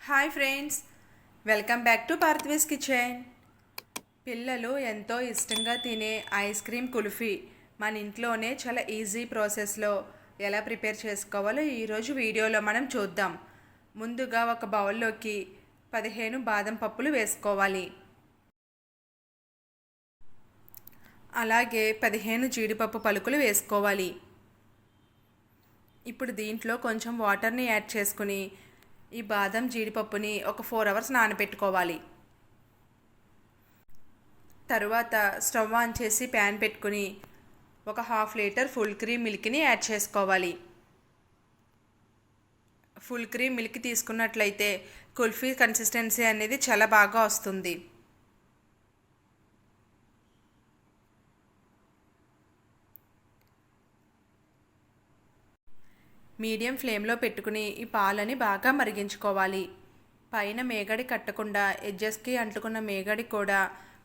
Hi friends welcome back to Bharatves kitchen. పిల్లలు ఎంతో ఇష్టంగా తినే ఐస్ క్రీమ్ కుల్ఫీ మన ఇంట్లోనే చాలా ఈజీ ప్రాసెస్లో ఎలా ప్రిపేర్ చేసుకోవాలో ఈరోజు వీడియోలో మనం చూద్దాం. ముందుగా ఒక బౌల్లోకి పదిహేను బాదం పప్పులు వేసుకోవాలి. అలాగే పదిహేను జీడిపప్పు పలుకులు వేసుకోవాలి. ఇప్పుడు దీంట్లో కొంచెం వాటర్ని యాడ్ చేసుకుని ఈ బాదం జీడిపప్పుని ఒక ఫోర్ అవర్స్ నానబెట్టుకోవాలి. తరువాత స్టవ్ ఆన్ చేసి ప్యాన్ పెట్టుకుని ఒక హాఫ్ లీటర్ ఫుల్ క్రీమ్ మిల్క్ని యాడ్ చేసుకోవాలి. ఫుల్ క్రీమ్ మిల్క్ తీసుకున్నట్లయితే కుల్ఫీ కన్సిస్టెన్సీ అనేది చాలా బాగా వస్తుంది. మీడియం ఫ్లేమ్లో పెట్టుకుని ఈ పాలని బాగా మరిగించుకోవాలి. పైన మేగడి కట్టకుండా ఎడ్జెస్కి అంటుకున్న మేగడి కూడా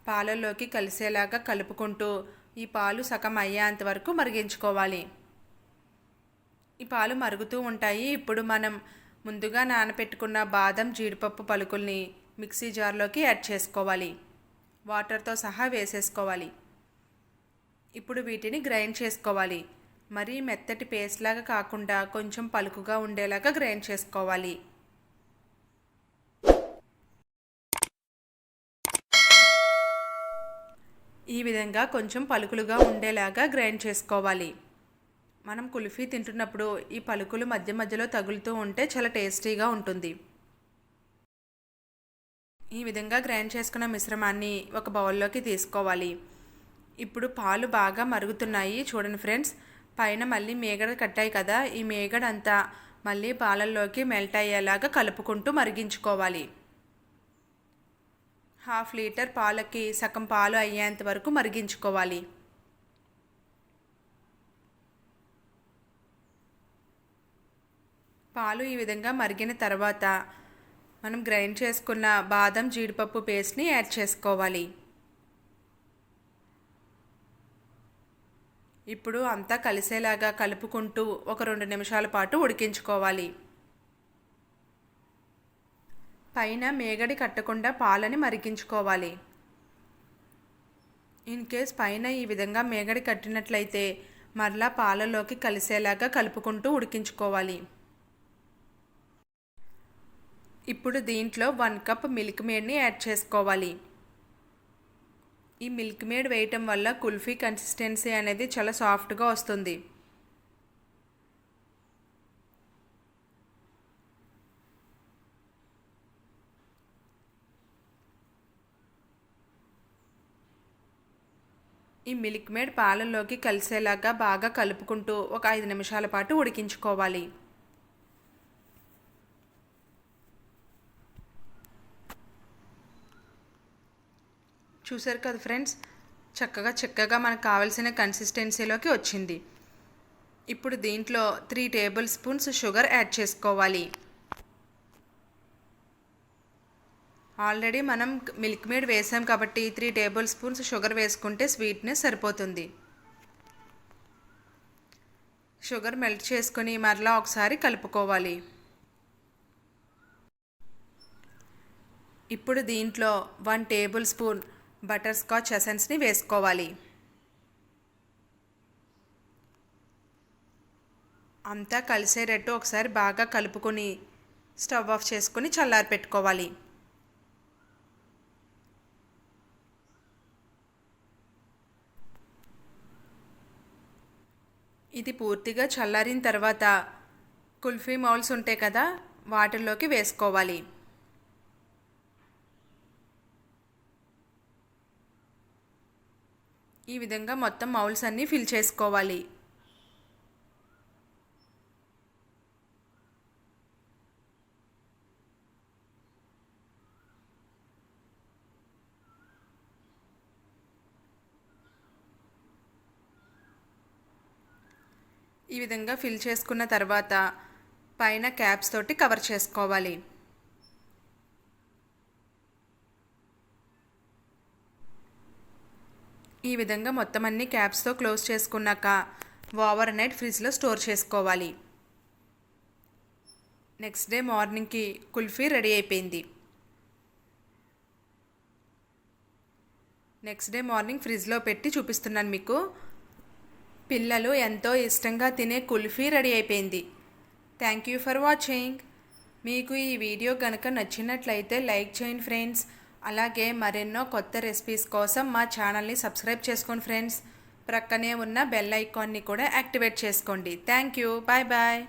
పాలల్లోకి కలిసేలాగా కలుపుకుంటూ ఈ పాలు సగం అయ్యేంత వరకు మరిగించుకోవాలి. ఈ పాలు మరుగుతూ ఉంటాయి. ఇప్పుడు మనం ముందుగా నానపెట్టుకున్న బాదం జీడిపప్పు పలుకుల్ని మిక్సీ జార్లోకి యాడ్ చేసుకోవాలి. వాటర్తో సహా వేసేసుకోవాలి. ఇప్పుడు వీటిని గ్రైండ్ చేసుకోవాలి. మరీ మెత్తటి పేస్ట్ లాగా కాకుండా కొంచెం పలుకుగా ఉండేలాగా గ్రైండ్ చేసుకోవాలి. ఈ విధంగా కొంచెం పలుకులుగా ఉండేలాగా గ్రైండ్ చేసుకోవాలి. మనం కుల్ఫీ తింటున్నప్పుడు ఈ పలుకులు మధ్య మధ్యలో తగులుతూ ఉంటే చాలా టేస్టీగా ఉంటుంది. ఈ విధంగా గ్రైండ్ చేసుకున్న మిశ్రమాన్ని ఒక బౌల్లోకి తీసుకోవాలి. ఇప్పుడు పాలు బాగా మరుగుతున్నాయి చూడండి ఫ్రెండ్స్ పైన మళ్ళీ మేగడ కట్టాయి కదా ఈ మేగడ అంతా మళ్ళీ పాలల్లోకి మెల్ట్ అయ్యేలాగా కలుపుకుంటూ మరిగించుకోవాలి. హాఫ్ లీటర్ పాలకి సగం పాలు అయ్యేంత వరకు మరిగించుకోవాలి. పాలు ఈ విధంగా మరిగిన తర్వాత మనం గ్రైండ్ చేసుకున్న బాదం జీడిపప్పు పేస్ట్ని యాడ్ చేసుకోవాలి. ఇప్పుడు అంతా కలిసేలాగా కలుపుకుంటూ ఒక రెండు నిమిషాల పాటు ఉడికించుకోవాలి. పైన మేగడి కట్టకుండా పాలని మరిగించుకోవాలి. ఇన్ కేస్ పైన ఈ విధంగా మేగడి కట్టినట్లయితే మరలా పాలలోకి కలిసేలాగా కలుపుకుంటూ ఉడికించుకోవాలి. ఇప్పుడు దీంట్లో వన్ కప్ మిల్క్ మేడ్ని యాడ్ చేసుకోవాలి. ఈ మిల్క్ మేడ్ వేయటం వల్ల కుల్ఫీ కన్సిస్టెన్సీ అనేది చాలా సాఫ్ట్గా వస్తుంది. ఈ మిల్క్ మేడ్ పాలల్లోకి కలిసేలాగా బాగా కలుపుకుంటూ ఒక ఐదు నిమిషాల పాటు ఉడికించుకోవాలి. చూసారు కదా ఫ్రెండ్స్? చక్కగా చక్కగా మనకు కావాల్సిన కన్సిస్టెన్సీలోకి వచ్చింది. ఇప్పుడు దీంట్లో three tablespoons sugar add చేసుకోవాలి. ఆల్రెడీ మనం మిల్క్ మేడ్ వేసాం కాబట్టి త్రీ టేబుల్ స్పూన్స్ షుగర్ వేసుకుంటే స్వీట్నెస్ సరిపోతుంది. షుగర్ మెల్ట్ చేసుకొని మరలా ఒకసారి కలుపుకోవాలి. ఇప్పుడు దీంట్లో one tablespoon butterscotch ఎసెన్స్ని వేసుకోవాలి. అంతా కలిసేటట్టు ఒకసారి బాగా కలుపుకొని స్టవ్ ఆఫ్ చేసుకొని చల్లారి పెట్టుకోవాలి. ఇది పూర్తిగా చల్లారిన తర్వాత కుల్ఫీ మౌల్స్ ఉంటాయి కదా వాటిల్లోకి వేసుకోవాలి. ఈ విధంగా మొత్తం మౌల్స్ అన్నీ ఫిల్ చేసుకోవాలి. ఈ విధంగా ఫిల్ చేసుకున్న తర్వాత పైన క్యాప్స్ తోటి కవర్ చేసుకోవాలి. ఈ విధంగా మొత్తం అన్ని క్యాప్స్తో క్లోజ్ చేసుకున్నాక ఓవర్ నైట్ ఫ్రిడ్జ్లో స్టోర్ చేసుకోవాలి. నెక్స్ట్ డే మార్నింగ్కి కుల్ఫీ రెడీ అయిపోయింది. నెక్స్ట్ డే మార్నింగ్ ఫ్రిడ్జ్లో పెట్టి చూపిస్తున్నాను మీకు. పిల్లలు ఎంతో ఇష్టంగా తినే కుల్ఫీ రెడీ అయిపోయింది. థ్యాంక్ యూ ఫర్ వాచింగ్ మీకు ఈ వీడియో కనుక నచ్చినట్లయితే లైక్ చేయండి ఫ్రెండ్స్. అలాగే మరెన్నో కొత్త రెసిపీస్ కోసం మా ఛానల్ని సబ్స్క్రైబ్ చేసుకోండి ఫ్రెండ్స్ ప్రక్కనే ఉన్న బెల్ ఐకాన్ని కూడా యాక్టివేట్ చేసుకోండి. Thank you bye bye